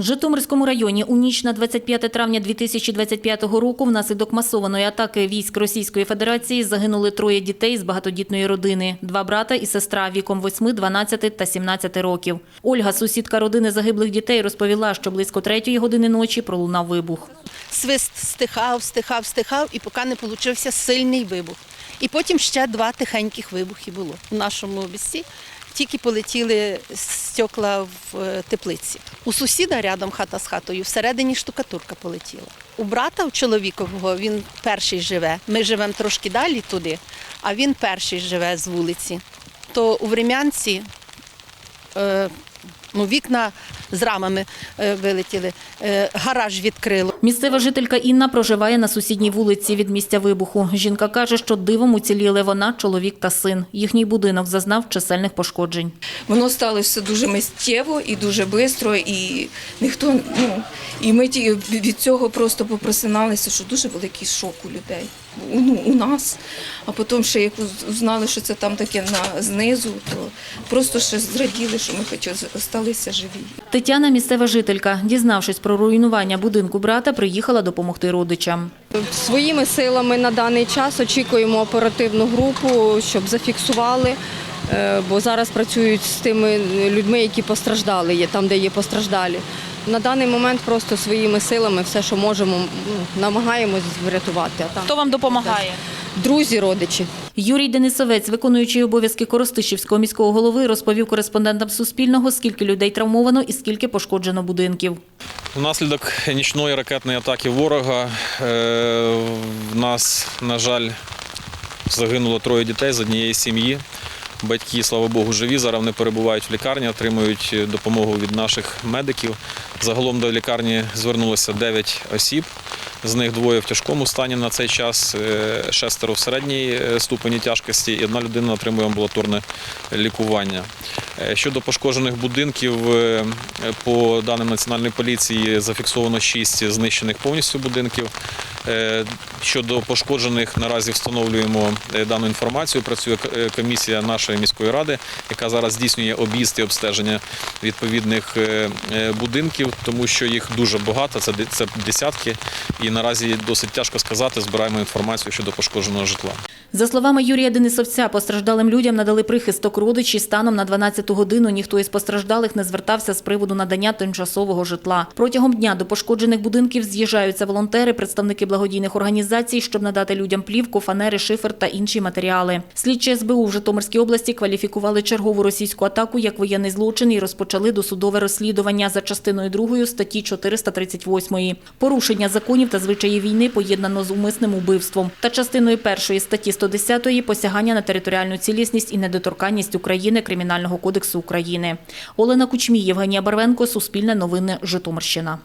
В Житомирському районі у ніч на 25 травня 2025 року внаслідок масованої атаки військ Російської Федерації загинули троє дітей з багатодітної родини – два брата і сестра віком 8, 12 та 17 років. Ольга, сусідка родини загиблих дітей, розповіла, що близько третьої години ночі пролунав вибух. свист стихав, стихав, стихав, і поки не получився сильний вибух. І потім ще два тихеньких вибухи було в нашому місці. Тільки полетіли стекла в е, теплиці. У сусіда рядом хата з хатою всередині штукатурка полетіла. У брата у чоловікового він перший живе. Ми живемо трошки далі туди, а він перший живе з вулиці. То у Врем'янці е, ну, вікна з рамами е, вилетіли, е, гараж відкрило. Місцева жителька Інна проживає на сусідній вулиці від місця вибуху. Жінка каже, що дивом уціліли вона, чоловік та син. Їхній будинок зазнав чисельних пошкоджень. Воно сталося дуже миттєво і дуже швидко, і ніхто ну і ми від цього просто попросиналися, що дуже великий шок у людей. Ну, у нас. А потім ще як уз- узнали, що це там таке на знизу, то просто ще зраділи, що ми хоч залишилися живі. Тетяна, місцева жителька, дізнавшись про руйнування будинку брата, приїхала допомогти родичам. Своїми силами на даний час очікуємо оперативну групу, щоб зафіксували, е, бо зараз працюють з тими людьми, які постраждали, є там, де є постраждалі. На даний момент просто своїми силами все, що можемо, ну, намагаємось врятувати. Там Хто вам допомагає? друзі, родичі. Юрій Денисовець, виконуючий обов'язки Коростишівського міського голови, розповів кореспондентам Суспільного, скільки людей травмовано і скільки пошкоджено будинків. Внаслідок нічної ракетної атаки ворога е, в нас, на жаль, загинуло троє дітей з однієї сім'ї. Батьки, слава Богу, живі. Зараз вони перебувають в лікарні, отримують допомогу від наших медиків. Загалом до лікарні звернулося 9 осіб. З них двоє в тяжкому стані на цей час, е, шестеро в середній е, ступені тяжкості і одна людина отримує амбулаторне лікування. Е, Щодо пошкоджених будинків, е, по даним Національної поліції зафіксовано 6 знищених повністю будинків. Е, Щодо пошкоджених, наразі встановлюємо е, дану інформацію. Працює е, комісія нашої міської ради, яка зараз здійснює об'їзд і обстеження відповідних будинків, тому що їх дуже багато, це десятки, і наразі досить тяжко сказати. Збираємо інформацію щодо пошкодженого житла. За словами Юрія Денисовця, постраждалим людям надали прихисток родичі. Станом на 12 годину ніхто із постраждалих не звертався з приводу надання тимчасового житла. Протягом дня до пошкоджених будинків з'їжджаються волонтери, представники благодійних організацій, щоб надати людям плівку, фанери, шифер та інші матеріали. Слідчі СБУ в Житомирській області кваліфікували чергову російську атаку як воєнний злочин і розпочали досудове розслідування за частиною 2 статті 438. Порушення законів та звичаїв війни поєднано з умисним убивством та частиною 1 статті 110 посягання на територіальну цілісність і недоторканність України Кримінального кодексу України. Олена Кучмій, Євгенія Барвенко, Суспільне новини, Житомирщина.